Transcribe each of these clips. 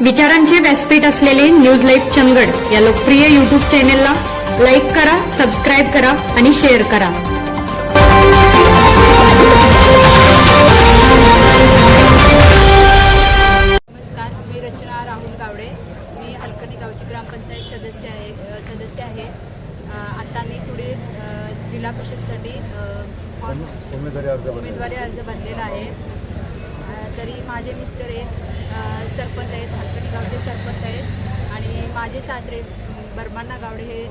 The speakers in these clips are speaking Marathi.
विचारांचे व्यासपीठ असलेले न्यूज लाईव्ह चंदगड या लोकप्रिय युट्यूब चॅनेलला लाईक करा सबस्क्राईब करा आणि शेअर करा. नमस्कार मी रचना राहुल गावडे. मी हलकर्णी गावची ग्रामपंचायत सदस्य आहे सदस्य आहे. आता मी पुढे जिल्हा परिषदसाठी उमेदवारी अर्ज भरलेला आहे. तरी माझे मिस्टर आहेत सरपंच आहेत हलकर्णी गावचे सरपंच आहेत. आणि माझे सासरे बर्मांना गावडे हे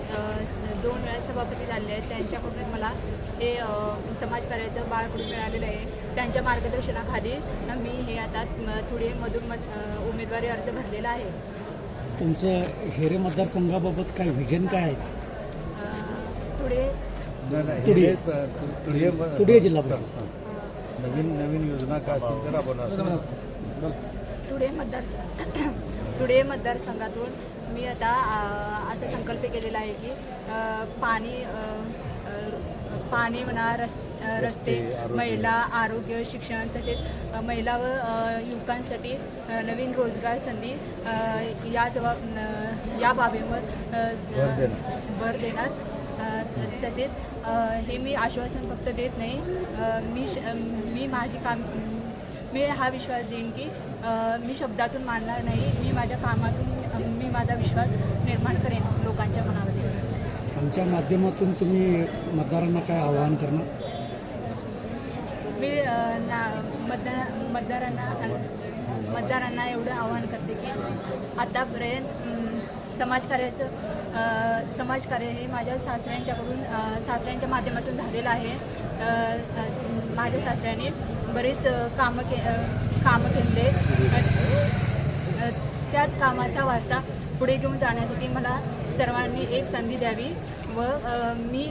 दोन वेळा सभापती झाले आहेत. त्यांच्याकडून मला हे अ, समाजकार्याचं बाळकडून मिळालेलं आहे. त्यांच्या मार्गदर्शनाखाली न मी हे आता थोडे मधून मध अ, उमेदवारी अर्ज भरलेला आहे. तुमचं हेरे मतदारसंघाबाबत काय व्हिजन काय आहे? थोडे. हे तुडिये जिल्हा परिषद. नवीन नवीन योजना काय असतील तर आपण टुडे मतदार टुडे मतदारसंघातून मी आता असा संकल्प केलेला आहे की पाणी पाणी म्हणा रस रस्ते. महिला आरोग्य शिक्षण तसेच महिला व युवकांसाठी नवीन रोजगार संधी या जबाब या बाबींवर भर देणार. तसेच हे मी आश्वासन फक्त देत नाही. मी श- मी माझी काम मी हा विश्वास देईन की मी शब्दातून मांडणार नाही. मी माझ्या कामातून मी माझा विश्वास निर्माण करेन लोकांच्या मनामध्ये. आमच्या माध्यमातून तुम्ही मतदारांना काय आवाहन करणार? मी ना मतदार मतदारांना मतदारांना एवढं आवाहन करते की आतापर्यंत समाजकार्याचं समाजकार्य हे माझ्या सासऱ्यांच्याकडून सासऱ्यांच्या माध्यमातून झालेलं आहे. माझ्या सासऱ्याने बरेच कामं के कामं केले त्याच कामाचा वारसा पुढे घेऊन जाण्यासाठी मला सर्वांनी एक संधी द्यावी व मी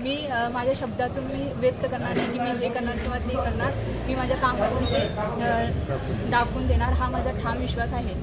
मी माझ्या शब्दातून मी व्यक्त करणार नाही की मी हे करणार किंवा ते करणार. मी माझ्या कामातून ते दाखवून देणार. हा माझा ठाम विश्वास आहे.